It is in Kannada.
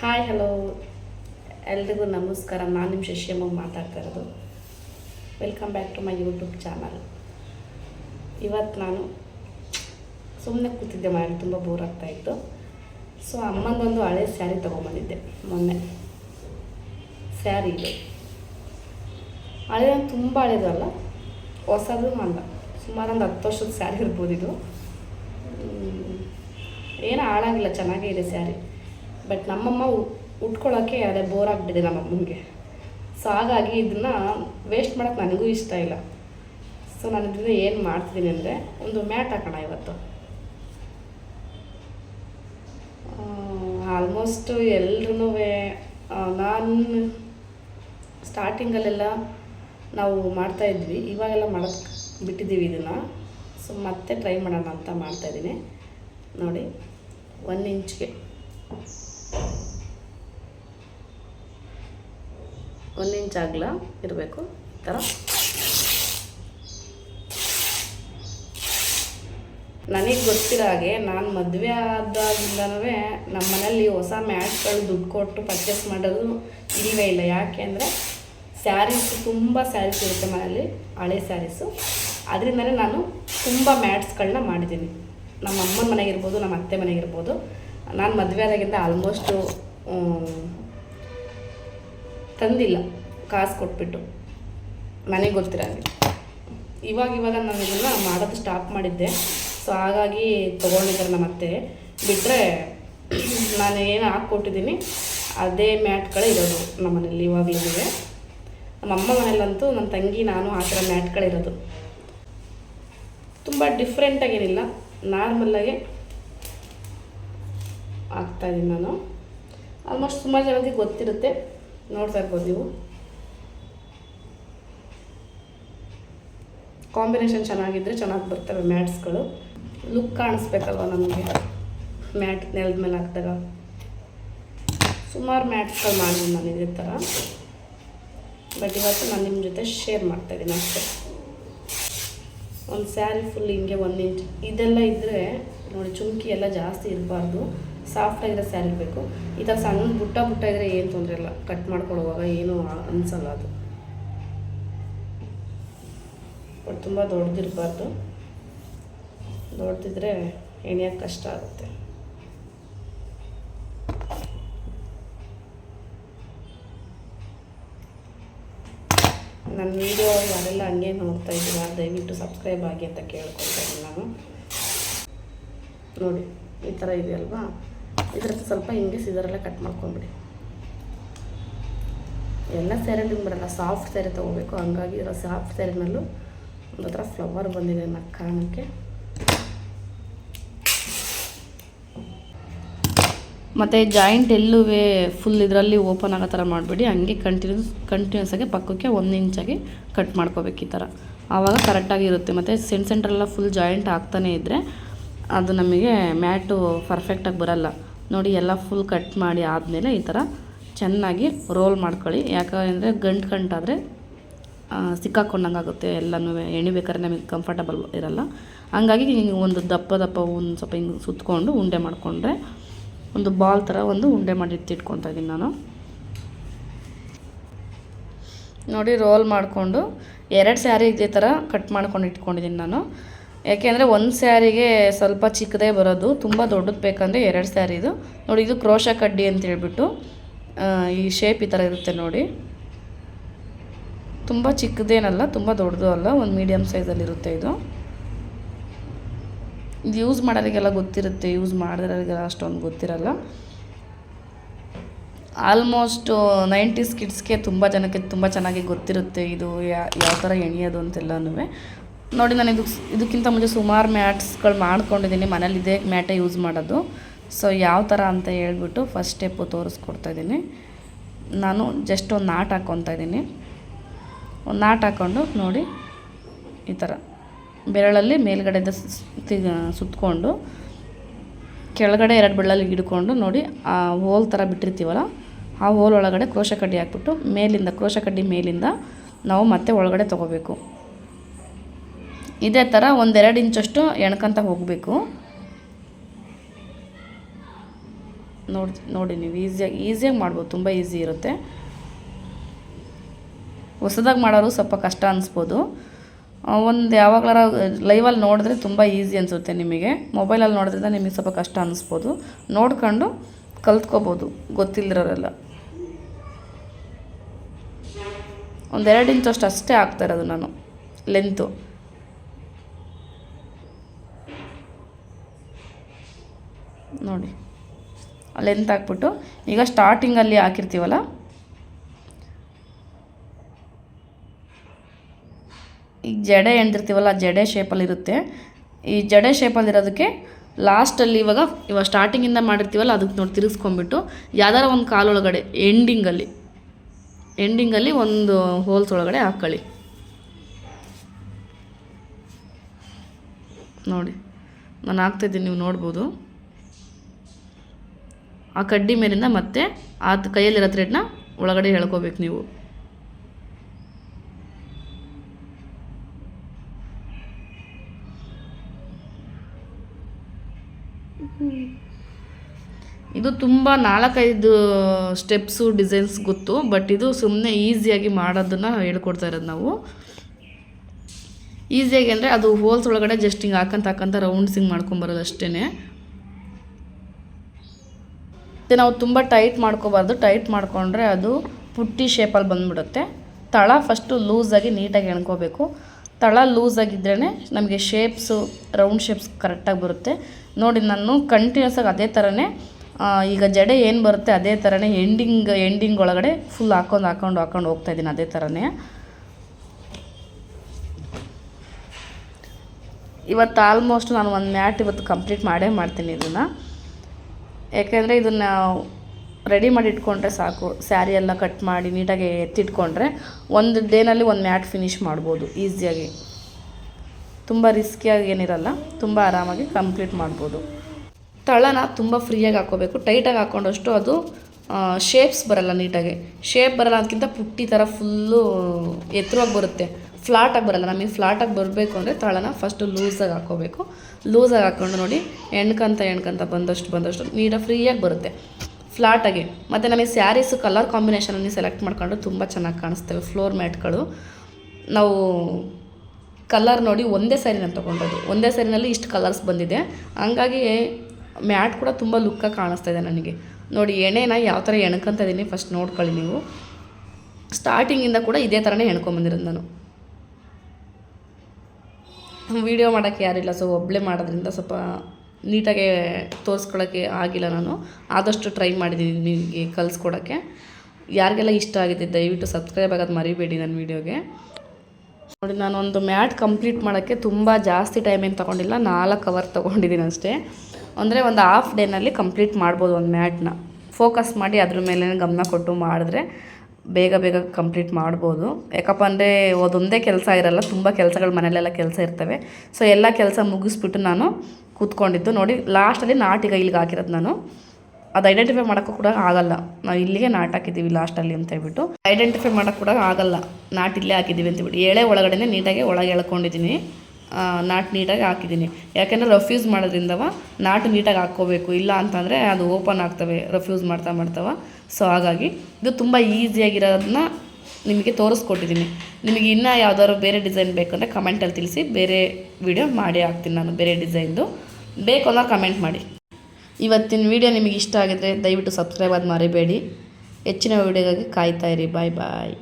ಹಾಯ್ ಹಲೋ ಎಲ್ರಿಗೂ ನಮಸ್ಕಾರ. ನಾನು ನಿಮ್ಮ ಶಶಿಯಮ್ಮ ಮಾತಾಡ್ತಾ ಇರೋದು. Welcome back to my YouTube channel ಇವತ್ತು ನಾನು ಸುಮ್ಮನೆ ಕೂತಿದ್ದೆ ಮನೇಲಿ, ತುಂಬ ಬೋರ್ ಆಗ್ತಾಯಿತ್ತು ಸೊ ಅಮ್ಮಂದೊಂದು ಹಳೆ ಸ್ಯಾರಿ ತೊಗೊಂಬಂದಿದ್ದೆ ಮೊನ್ನೆ. ಸ್ಯಾರಿ ಇದೆ. ಹಳೆ ತುಂಬ ಹಳೆದಲ್ಲ ಹೊಸದು ಅಲ್ಲ. ಸುಮಾರು ಒಂದು ಹತ್ತು ವರ್ಷದ ಸ್ಯಾರಿ ಇರ್ಬೋದು ಇದು. ಏನು ಹಾಳಾಗಿಲ್ಲ, ಚೆನ್ನಾಗೇ ಇದೆ ಸ್ಯಾರಿ ಬಟ್ ನಮ್ಮಮ್ಮ ಉಟ್ಕೊಳ್ಳೋಕ್ಕೆ ಅದೇ ಬೋರ್ ಆಗಿಬಿಟ್ಟಿದೆ ನಮ್ಮಮ್ಮನಿಗೆ. ಸೊ ಹಾಗಾಗಿ ಇದನ್ನು ವೇಸ್ಟ್ ಮಾಡೋಕ್ಕೆ ನನಗೂ ಇಷ್ಟ ಇಲ್ಲ. ಸೊ ನಾನು ಇದನ್ನು ಏನು ಮಾಡ್ತಿದ್ದೀನಿ ಅಂದರೆ ಒಂದು ಮ್ಯಾಟ್ ಹಾಕೋಣ ಇವತ್ತು. ಆಲ್ಮೋಸ್ಟ್ ಎಲ್ರೂ ನಾನು ಸ್ಟಾರ್ಟಿಂಗಲ್ಲೆಲ್ಲ ನಾವು ಮಾಡ್ತಾಯಿದ್ವಿ ಇವಾಗೆಲ್ಲ ಮಾಡೋದು ಬಿಟ್ಟಿದ್ದೀವಿ ಇದನ್ನು. ಸೊ ಮತ್ತೆ ಟ್ರೈ ಮಾಡೋಣ ಅಂತ ಮಾಡ್ತಾಯಿದ್ದೀನಿ ನೋಡಿ ಒನ್ ಇಂಚ್ಗೆ ಒಂದು ಇಂಚ್ ಆಗಲ ಇರಬೇಕು, ಈ ಥರ ನನಗೆ ಗೊತ್ತಿರೋ ಹಾಗೆ ನಾನು ಮದುವೆ ಆದಾಗಿಂದನೂ ನಮ್ಮ ಮನೇಲಿ ಹೊಸ ಮ್ಯಾಟ್ಗಳು ದುಡ್ಡು ಕೊಟ್ಟು ಪರ್ಚೇಸ್ ಮಾಡೋದು ಇಲ್ಲವೇ ಇಲ್ಲ. ಯಾಕೆ ಅಂದರೆ ಸ್ಯಾರೀಸು ತುಂಬ ಸ್ಯಾರೀಸ್ ಇರುತ್ತೆ ಮನೇಲಿ ಹಳೆ ಸ್ಯಾರೀಸು ಅದರಿಂದಲೇ ನಾನು ತುಂಬ ಮ್ಯಾಟ್ಸ್ಗಳನ್ನ ಮಾಡಿದ್ದೀನಿ. ನಮ್ಮ ಅಮ್ಮನ ಮನೆಗಿರ್ಬೋದು, ನಮ್ಮ ಅತ್ತೆ ಮನೆಗಿರ್ಬೋದು. ನಾನು ಮದುವೆ ಆದಾಗಿಂದ ಆಲ್ಮೋಸ್ಟು ತಂದಿಲ್ಲ. ಕಾಸು ಕೊಟ್ಬಿಟ್ಟು. ಮನೆಗೆ ಗೊತ್ತಿರಲಿ ಇವಾಗ ಇವಾಗ ನಾನು ಇದನ್ನು ಮಾಡೋದು ಸ್ಟಾಪ್ ಮಾಡಿದ್ದೆ. ಸೊ ಹಾಗಾಗಿ ತೊಗೊಂಡಿದ್ದಾರೆ ನಮ್ಮ ಅತ್ತೆ ಬಿಟ್ಟರೆ ನಾನು ಏನು ಹಾಕ್ಕೊಟ್ಟಿದ್ದೀನಿ ಅದೇ ಮ್ಯಾಟ್ಗಳೇ ಇರೋದು ನಮ್ಮ ಮನೇಲಿ ಇವಾಗಲೂ ನಮ್ಮ ಅಮ್ಮ ಮನೇಲಂತೂ ನನ್ನ ತಂಗಿ, ನಾನು ಆ ಥರ ಮ್ಯಾಟ್ಗಳಿರೋದು ತುಂಬ ಡಿಫ್ರೆಂಟಾಗೇನಿಲ್ಲ ನಾರ್ಮಲ್ಲಾಗೆ ಹಾಕ್ತಾಯಿದ್ದೀನಿ ನಾನು. ಆಲ್ಮೋಸ್ಟ್ ಸುಮಾರು ಜನಕ್ಕೆ ಗೊತ್ತಿರುತ್ತೆ. ನೋಡ್ತಾ ಇರ್ಬೋದು ನೀವು. ಕಾಂಬಿನೇಷನ್ ಚೆನ್ನಾಗಿದ್ದರೆ ಚೆನ್ನಾಗಿ ಬರ್ತವೆ ಮ್ಯಾಟ್ಸ್ಗಳು. ಲುಕ್ ಕಾಣಿಸ್ಬೇಕಲ್ವ ನಮಗೆ? ಮ್ಯಾಟ್ ನೆಲದ ಮೇಲೆ ಹಾಕಿದಾಗ. ಸುಮಾರು ಮ್ಯಾಟ್ಸ್ಗಳು ಮಾಡಿದ್ದೀನಿ ನಾನು ಇದೇ ಥರ. ಬಟ್ ಇವತ್ತು ನಾನು ನಿಮ್ಮ ಜೊತೆ ಶೇರ್ ಮಾಡ್ತಾಯಿದ್ದೀನಿ ಅಷ್ಟೇ. ಒಂದು ಸ್ಯಾರಿ ಫುಲ್ ಹಿಂಗೆ ಒಂದು ಇಂಚ್ ಇದೆಲ್ಲ ಇದ್ದರೆ ನೋಡಿ, ಚುಮ್ಕಿ ಎಲ್ಲ ಜಾಸ್ತಿ ಇರಬಾರ್ದು. ಸಾಫ್ಟಾಗಿರೋ ಸ್ಯಾರಿ ಬೇಕು. ಈ ಥರ ಸಣ್ಣ ಬುಟ್ಟ ಬುಟ್ಟ ಇದ್ದರೆ ಏನು ತೊಂದರೆ ಇಲ್ಲ. ಕಟ್ ಮಾಡ್ಕೊಳ್ಳುವಾಗ ಏನೂ ಅನಿಸಲ್ಲ ಅದು. ಬಟ್ ತುಂಬ ದೊಡ್ಡದಿರಬಾರ್ದು ದೊಡ್ಡದಿದ್ರೆ ಎಣ್ಯಕ್ಕೆ ಕಷ್ಟ ಆಗುತ್ತೆ. ನನ್ನ ವೀಡಿಯೋ ಯಾರೆಲ್ಲ ಹಂಗೆ ನೋಡ್ತಾ ಇದ್ದೀರಾ, ದಯವಿಟ್ಟು ಸಬ್ಸ್ಕ್ರೈಬ್ ಆಗಿ ಅಂತ ಕೇಳ್ಕೊಳ್ತಾ ಇದ್ದೀನಿ ನಾನು. ನೋಡಿ, ಈ ಥರ ಇದೆಯಲ್ವಾ ಇದ್ರ ಸ್ವಲ್ಪ ಹಿಂಗೆ ಸಿದರೆಲ್ಲ ಕಟ್ ಮಾಡ್ಕೊಂಬಿಡಿ. ಎಲ್ಲ ಸ್ಯಾರಿಲಿ ಬರಲ್ಲ ಸಾಫ್ಟ್ ಸ್ಯಾರಿ ತೊಗೋಬೇಕು. ಹಂಗಾಗಿ ಇರೋ ಸಾಫ್ಟ್ ಸ್ಯಾರಿನಲ್ಲೂ ಒಂದು ಹತ್ರ ಫ್ಲವರ್ ಬಂದಿದೆ ಅನ್ನೋ ಕಾರಣಕ್ಕೆ ಮತ್ತು ಜಾಯಿಂಟ್ ಎಲ್ಲೂ ಫುಲ್ ಇದರಲ್ಲಿ ಓಪನ್ ಆಗೋ ಥರ ಮಾಡಿಬಿಡಿ. ಹಂಗೆ ಕಂಟಿನ್ಯೂಸ್ ಕಂಟಿನ್ಯೂಸ್ ಆಗಿ ಪಕ್ಕಕ್ಕೆ ಒಂದು ಇಂಚಾಗಿ ಕಟ್ ಮಾಡ್ಕೋಬೇಕು ಈ ಥರ. ಆವಾಗ ಕರೆಕ್ಟಾಗಿ ಇರುತ್ತೆ. ಮತ್ತು ಸೆಂಟ್ ಸೆಂಟ್ರೆಲ್ಲ ಫುಲ್ ಜಾಯಿಂಟ್ ಆಗ್ತಾನೇ ಇದ್ದರೆ ಅದು ನಮಗೆ ಮ್ಯಾಟು ಪರ್ಫೆಕ್ಟಾಗಿ ಬರಲ್ಲ. ನೋಡಿ ಎಲ್ಲ ಫುಲ್ ಕಟ್ ಮಾಡಿ ಆದಮೇಲೆ ಈ ಥರ ಚೆನ್ನಾಗಿ ರೋಲ್ ಮಾಡ್ಕೊಳ್ಳಿ. ಯಾಕಂದರೆ ಗಂಟು ಗಂಟಾದರೆ ಸಿಕ್ಕಾಕೊಂಡಂಗೆ ಆಗುತ್ತೆ ಎಲ್ಲನೂ. ಎಣಿಬೇಕಾದ್ರೆ ನಮಗೆ ಕಂಫರ್ಟಬಲ್ ಇರಲ್ಲ. ಹಂಗಾಗಿ ಹಿಂಗೆ ಒಂದು ದಪ್ಪ ದಪ್ಪ ಒಂದು ಸ್ವಲ್ಪ ಹಿಂಗೆ ಸುತ್ತಕೊಂಡು ಉಂಡೆ ಮಾಡಿಕೊಂಡ್ರೆ ಒಂದು ಬಾಲ್ ಥರ ಒಂದು ಉಂಡೆ ಮಾಡಿ ಎತ್ತಿಟ್ಕೊತಾ ಇದ್ದೀನಿ ನಾನು. ನೋಡಿ ರೋಲ್ ಮಾಡಿಕೊಂಡು ಎರಡು ಸ್ಯಾರಿ ಇದೇ ಥರ ಕಟ್ ಮಾಡ್ಕೊಂಡು ಇಟ್ಕೊಂಡಿದ್ದೀನಿ ನಾನು. ಯಾಕೆಂದರೆ ಒಂದು ಸ್ಯಾರಿಗೆ ಸ್ವಲ್ಪ ಚಿಕ್ಕದೇ ಬರೋದು, ತುಂಬ ದೊಡ್ಡದು ಬೇಕಂದರೆ ಎರಡು ಸ್ಯಾರಿ ಇದು. ನೋಡಿ, ಇದು ಕ್ರೋಶ ಕಡ್ಡಿ ಅಂತ ಹೇಳ್ಬಿಟ್ಟು ಈ ಶೇಪ್ ಈ ಥರ ಇರುತ್ತೆ ನೋಡಿ. ತುಂಬ ಚಿಕ್ಕದೇನಲ್ಲ, ತುಂಬ ದೊಡ್ಡದು ಅಲ್ಲ, ಒಂದು ಮೀಡಿಯಮ್ ಸೈಜಲ್ಲಿರುತ್ತೆ ಇದು. ಇದು ಯೂಸ್ ಮಾಡೋರಿಗೆಲ್ಲ ಗೊತ್ತಿರುತ್ತೆ ಯೂಸ್ ಮಾಡಿದ್ರಿಗೆಲ್ಲ ಅಷ್ಟೊಂದು ಗೊತ್ತಿರಲ್ಲ. ಆಲ್ಮೋಸ್ಟ್ ನೈಂಟೀಸ್ ಕಿಡ್ಸ್ಗೆ ತುಂಬ ಜನಕ್ಕೆ ತುಂಬ ಚೆನ್ನಾಗಿ ಗೊತ್ತಿರುತ್ತೆ ಇದು ಯಾವ ಥರ ಎಣಿಯೋದು ಅಂತೆಲ್ಲನೂ ನೋಡಿ, ನಾನು ಇದು ಇದಕ್ಕಿಂತ ಮುಂಚೆ ಸುಮಾರು ಮ್ಯಾಟ್ಸ್ಗಳು ಮಾಡ್ಕೊಂಡಿದ್ದೀನಿ. ಮನೇಲಿ ಇದೇ ಮ್ಯಾಟೇ ಯೂಸ್ ಮಾಡೋದು. ಸೊ, ಯಾವ ಥರ ಅಂತ ಹೇಳ್ಬಿಟ್ಟು ಫಸ್ಟ್ ಸ್ಟೆಪ್ಪು ತೋರಿಸ್ಕೊಡ್ತಾಯಿದ್ದೀನಿ ನಾನು ಜಸ್ಟ್ ಒಂದು ನಾಟ್ ಹಾಕ್ಕೊತಾ ಇದ್ದೀನಿ. ಒಂದು ನಾಟ್ ಹಾಕ್ಕೊಂಡು ನೋಡಿ, ಈ ಥರ. ಬೆರಳಲ್ಲಿ ಮೇಲ್ಗಡೆಯಿಂದ ಸುತ್ತಕೊಂಡು ಕೆಳಗಡೆ ಎರಡು ಬೆರಳಲ್ಲಿ ಹಿಡ್ಕೊಂಡು ನೋಡಿ, ಆ ಹೋಲ್ ಥರ ಬಿಟ್ಟಿರ್ತೀವಲ್ಲ, ಆ ಹೋಲ್ ಒಳಗಡೆ ಕ್ರೋಶ ಕಡ್ಡಿ ಹಾಕ್ಬಿಟ್ಟು ಮೇಲಿಂದ, ಕ್ರೋಶ ಕಡ್ಡಿ ಮೇಲಿಂದ ನಾವು ಮತ್ತೆ ಒಳಗಡೆ ತೊಗೋಬೇಕು. ಇದೇ ಥರ ಒಂದೆರಡು ಇಂಚಷ್ಟು ಎಣ್ಕೊಂತ ಹೋಗಬೇಕು. ನೋಡಿ ನೋಡಿ ನೀವು ಈಸಿಯಾಗಿ ಈಸಿಯಾಗಿ ಮಾಡ್ಬೋದು, ತುಂಬ ಈಸಿ ಇರುತ್ತೆ. ಹೊಸದಾಗಿ ಮಾಡೋರು ಸ್ವಲ್ಪ ಕಷ್ಟ ಅನಿಸ್ಬೋದು. ಒಂದು ಯಾವಾಗಲಾರ ಲೈವಲ್ಲಿ ನೋಡಿದ್ರೆ ತುಂಬ ಈಸಿ ಅನಿಸುತ್ತೆ ನಿಮಗೆ. ಮೊಬೈಲಲ್ಲಿ ನೋಡಿದ್ರಿಂದ ನಿಮಗೆ ಸ್ವಲ್ಪ ಕಷ್ಟ ಅನ್ನಿಸ್ಬೋದು ನೋಡ್ಕೊಂಡು ಕಲ್ತ್ಕೋಬೋದು ಗೊತ್ತಿಲ್ಲದಿರೋರೆಲ್ಲ ಒಂದೆರಡು ಇಂಚಷ್ಟು ಅಷ್ಟೇ ಆಗ್ತಾ ಇರೋದು ನಾನು ಲೆಂತು ನೋಡಿ. ಲೆಂತ್ ಹಾಕ್ಬಿಟ್ಟು, ಈಗ ಸ್ಟಾರ್ಟಿಂಗಲ್ಲಿ ಹಾಕಿರ್ತೀವಲ್ಲ? ಈಗ ಜಡೆ ಎಣ್ದಿರ್ತೀವಲ್ಲ ಜಡೆ ಶೇಪಲ್ಲಿ ಇರುತ್ತೆ. ಈ ಜಡೆ ಶೇಪಲ್ಲಿ ಇರೋದಕ್ಕೆ ಲಾಸ್ಟಲ್ಲಿ ಇವಾಗ ಇವಾಗ ಸ್ಟಾರ್ಟಿಂಗಿಂದ ಮಾಡಿರ್ತೀವಲ್ಲ, ಅದಕ್ಕೆ ನೋಡಿ ತಿರುಗಿಸ್ಕೊಂಬಿಟ್ಟು ಯಾವ್ದಾರ ಒಂದು ಕಾಲೊಳಗಡೆ ಎಂಡಿಂಗಲ್ಲಿ ಎಂಡಿಂಗಲ್ಲಿ ಒಂದು ಹೋಲ್ಸ್ ಒಳಗಡೆ ಹಾಕ್ಕೊಳ್ಳಿ ನೋಡಿ. ನಾನು ಹಾಕ್ತಾಯಿದ್ದೀನಿ ನೀವು ನೋಡ್ಬೋದು. ಆ ಕಡ್ಡಿ ಮೇಲಿಂದ ಮತ್ತೆ ಆ ಕೈಯಲ್ಲಿರೋ ಥ್ರೆಡ್ನ ಒಳಗಡೆ ಹೇಳ್ಕೋಬೇಕು ನೀವು. ಇದು ತುಂಬ ನಾಲ್ಕೈದು ಸ್ಟೆಪ್ಸು ಡಿಸೈನ್ಸ್ ಗೊತ್ತು ಬಟ್ ಇದು ಸುಮ್ಮನೆ ಈಸಿಯಾಗಿ ಮಾಡೋದನ್ನು ಹೇಳ್ಕೊಡ್ತಾ ಇರೋದು ನಾವು. ಈಸಿಯಾಗಿ ಅಂದರೆ ಅದು ಹೋಲ್ಸ್ ಒಳಗಡೆ ಜಸ್ಟ್ ಹಿಂಗೆ ಹಾಕಂತ ಹಾಕಂತ ರೌಂಡ್ಸ್ ಹಿಂಗೆ ಮಾಡ್ಕೊಂಬರೋದು ಅಷ್ಟೇ ಮತ್ತು ನಾವು ತುಂಬ ಟೈಟ್ ಮಾಡ್ಕೋಬಾರ್ದು. ಟೈಟ್ ಮಾಡಿಕೊಂಡ್ರೆ ಅದು ಪುಟ್ಟಿ ಶೇಪಲ್ಲಿ ಬಂದುಬಿಡುತ್ತೆ. ತಳ ಫಸ್ಟು ಲೂಸಾಗಿ ನೀಟಾಗಿ ಎಣ್ಕೋಬೇಕು. ತಳ ಲೂಸಾಗಿದ್ರೇ ನಮಗೆ ಶೇಪ್ಸು ರೌಂಡ್ ಶೇಪ್ಸ್ ಕರೆಕ್ಟಾಗಿ ಬರುತ್ತೆ. ನೋಡಿ, ನಾನು ಕಂಟಿನ್ಯೂಸ್ ಆಗಿ ಅದೇ ಥರನೇ ಈಗ ಜಡೆ ಏನು ಬರುತ್ತೆ ಅದೇ ಥರನೇ ಎಂಡಿಂಗ್ ಎಂಡಿಂಗ್ ಒಳಗಡೆ ಫುಲ್ ಹಾಕೊಂಡು ಹಾಕೊಂಡು ಹಾಕೊಂಡು ಹೋಗ್ತಾ ಇದ್ದೀನಿ ಅದೇ ಥರನೇ ಇವತ್ತು ಆಲ್ಮೋಸ್ಟ್ ನಾನು ಒಂದು ಮ್ಯಾಟ್ ಇವತ್ತು ಕಂಪ್ಲೀಟ್ ಮಾಡೇ ಮಾಡ್ತೀನಿ ಇದನ್ನು. ಯಾಕೆಂದರೆ ಇದನ್ನು ರೆಡಿ ಮಾಡಿ ಇಟ್ಕೊಂಡ್ರೆ ಸಾಕು. ಸ್ಯಾರಿ ಎಲ್ಲ ಕಟ್ ಮಾಡಿ ನೀಟಾಗಿ ಎತ್ತಿಟ್ಕೊಂಡ್ರೆ ಒಂದು ಡೇನಲ್ಲಿ ಒಂದು ಮ್ಯಾಟ್ ಫಿನಿಷ್ ಮಾಡ್ಬೋದು ಈಸಿಯಾಗಿ ತುಂಬ ರಿಸ್ಕಿಯಾಗಿ ಏನಿರಲ್ಲ, ತುಂಬ ಆರಾಮಾಗಿ ಕಂಪ್ಲೀಟ್ ಮಾಡ್ಬೋದು. ತಳನ ತುಂಬ ಫ್ರೀಯಾಗಿ ಹಾಕ್ಕೋಬೇಕು. ಟೈಟಾಗಿ ಹಾಕ್ಕೊಂಡಷ್ಟು ಅದು ಶೇಪ್ಸ್ ಬರಲ್ಲ ನೀಟಾಗಿ. ಶೇಪ್ ಬರಲ್ಲ ಅದಕ್ಕಿಂತ ಪುಟ್ಟಿ ಥರ ಫುಲ್ಲು ಎತ್ತರವಾಗಿ ಬರುತ್ತೆ. ಫ್ಲಾಟಾಗಿ ಬರಲ್ಲ. ನಮಗೆ ಫ್ಲಾಟಾಗಿ ಬರಬೇಕು ಅಂದರೆ ತಳನ ಫಸ್ಟು ಲೂಸಾಗಿ ಹಾಕ್ಕೋಬೇಕು. ಲೂಸಾಗಿ ಹಾಕ್ಕೊಂಡು ನೋಡಿ, ಎಣ್ಕಂತ ಎಣ್ಕಂತ ಬಂದಷ್ಟು ಬಂದಷ್ಟು ನೀಟಾಗಿ ಫ್ರೀಯಾಗಿ ಬರುತ್ತೆ. ಫ್ಲಾಟಾಗಿ ಮತ್ತು ನಮಗೆ ಸ್ಯಾರೀಸು ಕಲರ್ ಕಾಂಬಿನೇಷನಲ್ಲಿ ಸೆಲೆಕ್ಟ್ ಮಾಡ್ಕೊಂಡು ತುಂಬ ಚೆನ್ನಾಗಿ ಕಾಣಿಸ್ತವೆ ಫ್ಲೋರ್ ಮ್ಯಾಟ್ಗಳು ನಾವು ಕಲರ್ ನೋಡಿ ಒಂದೇ ಸ್ಯಾರಿ ನಾನು ಒಂದೇ ಸ್ಯಾರಿನಲ್ಲಿ ಇಷ್ಟು ಕಲರ್ಸ್ ಬಂದಿದೆ. ಹಂಗಾಗಿ ಮ್ಯಾಟ್ ಕೂಡ ತುಂಬ ಲುಕ್ಕಾಗಿ ಕಾಣಿಸ್ತಾ ಇದೆ ನನಗೆ. ನೋಡಿ, ಎಣೆನ ಯಾವ ಥರ ಎಣ್ಕೊಂತ ಇದ್ದೀನಿ ಫಸ್ಟ್ ನೋಡ್ಕೊಳ್ಳಿ ನೀವು. ಸ್ಟಾರ್ಟಿಂಗಿಂದ ಕೂಡ ಇದೇ ಥರನೇ ಎಣ್ಕೊಂಬಂದಿರೋದು ನಾನು. ವೀಡಿಯೋ ಮಾಡೋಕ್ಕೆ ಯಾರಿಲ್ಲ, ಸೊ ಒಬ್ಬಳೇ ಮಾಡೋದ್ರಿಂದ ಸ್ವಲ್ಪ ನೀಟಾಗಿ ತೋರಿಸ್ಕೊಳ್ಳೋಕ್ಕೆ ಆಗಿಲ್ಲ ನಾನು. ಆದಷ್ಟು ಟ್ರೈ ಮಾಡಿದ್ದೀನಿ ನಿಮಗೆ ಕಲಿಸ್ಕೊಡೋಕ್ಕೆ. ಯಾರಿಗೆಲ್ಲ ಇಷ್ಟ ಆಗಿದೆ, ದಯವಿಟ್ಟು ಸಬ್ಸ್ಕ್ರೈಬ್ ಆಗೋದು ಮರಿಬೇಡಿ ನನ್ನ ವೀಡಿಯೋಗೆ. ನೋಡಿ, ನಾನೊಂದು ಮ್ಯಾಟ್ ಕಂಪ್ಲೀಟ್ ಮಾಡೋಕ್ಕೆ ತುಂಬ ಜಾಸ್ತಿ ಟೈಮ್ ಏನು ತೊಗೊಂಡಿಲ್ಲ, ನಾಲ್ಕು ಅವರ್ ತೊಗೊಂಡಿದ್ದೀನಿ ಅಷ್ಟೇ. ಅಂದರೆ ಒಂದು ಹಾಫ್ ಡೇನಲ್ಲಿ ಕಂಪ್ಲೀಟ್ ಮಾಡ್ಬೋದು ಒಂದು ಮ್ಯಾಟ್ನ. ಫೋಕಸ್ ಮಾಡಿ ಅದ್ರ ಮೇಲೆ ಗಮನ ಕೊಟ್ಟು ಮಾಡಿದ್ರೆ ಬೇಗ ಬೇಗ ಕಂಪ್ಲೀಟ್ ಮಾಡ್ಬೋದು. ಯಾಕಪ್ಪ ಅಂದರೆ ಅದೊಂದೇ ಕೆಲಸ ಇರಲ್ಲ, ತುಂಬ ಕೆಲಸಗಳು ಮನೆಯಲ್ಲೆಲ್ಲ ಕೆಲಸ ಇರ್ತವೆ. ಸೊ ಎಲ್ಲ ಕೆಲಸ ಮುಗಿಸ್ಬಿಟ್ಟು ನಾನು ಕೂತ್ಕೊಂಡಿದ್ದು. ನೋಡಿ ಲಾಸ್ಟಲ್ಲಿ ನಾಟಿಗೆ ಇಲ್ಲಿಗೆ ಹಾಕಿರೋದು ನಾನು. ಅದು ಐಡೆಂಟಿಫೈ ಮಾಡೋಕ್ಕೂ ಕೂಡ ಆಗಲ್ಲ. ನಾವು ಇಲ್ಲಿಗೆ ನಾಟ್ ಹಾಕಿದ್ದೀವಿ ಲಾಸ್ಟಲ್ಲಿ ಅಂತ ಹೇಳ್ಬಿಟ್ಟು. ಐಡೆಂಟಿಫೈ ಮಾಡೋಕ್ಕೆ ಕೂಡ ಆಗಲ್ಲ. ನಾಟ್ ಇಲ್ಲೇ ಹಾಕಿದ್ದೀವಿ ಅಂತ ಹೇಳ್ಬಿಟ್ಟು. ಎಳೆ ಒಳಗಡೆ ನೀಟಾಗಿ ಒಳಗೆ ಎಳ್ಕೊಂಡಿದ್ದೀನಿ. ನಾಟ್ ನೀಟಾಗಿ ಹಾಕಿದ್ದೀನಿ. ಯಾಕೆಂದರೆ ರಫ್ಯೂಸ್ ಮಾಡೋದ್ರಿಂದವ ನಾಟ್ ನೀಟಾಗಿ ಹಾಕ್ಕೋಬೇಕು. ಇಲ್ಲ ಅಂತಂದರೆ ಅದು ಓಪನ್ ಆಗ್ತವೆ ರಫ್ಯೂಸ್ ಮಾಡ್ತಾ ಮಾಡ್ತಾವ. ಸೊ ಹಾಗಾಗಿ ಇದು ತುಂಬ ಈಸಿಯಾಗಿರೋದನ್ನ ನಿಮಗೆ ತೋರಿಸ್ಕೊಟ್ಟಿದ್ದೀನಿ. ನಿಮಗೆ ಇನ್ನೂ ಯಾವ್ದಾದ್ರು ಬೇರೆ ಡಿಸೈನ್ ಬೇಕಂದರೆ ಕಮೆಂಟಲ್ಲಿ ತಿಳಿಸಿ, ಬೇರೆ ವಿಡಿಯೋ ಮಾಡಿ ಹಾಕ್ತೀನಿ ನಾನು ಬೇರೆ ಡಿಸೈನ್ದು ಬೇಕು ಅನ್ನೋ ಕಮೆಂಟ್ ಮಾಡಿ. ಇವತ್ತಿನ ವಿಡಿಯೋ ನಿಮಗೆ ಇಷ್ಟ ಆಗಿದ್ರೆ ದಯವಿಟ್ಟು ಸಬ್ಸ್ಕ್ರೈಬ್ ಆದ ಮರಿಬೇಡಿ. ಹೆಚ್ಚಿನ ವಿಡಿಯೋಗಾಗಿ ಕಾಯ್ತಾಯಿರಿ ಬಾಯ್ ಬಾಯ್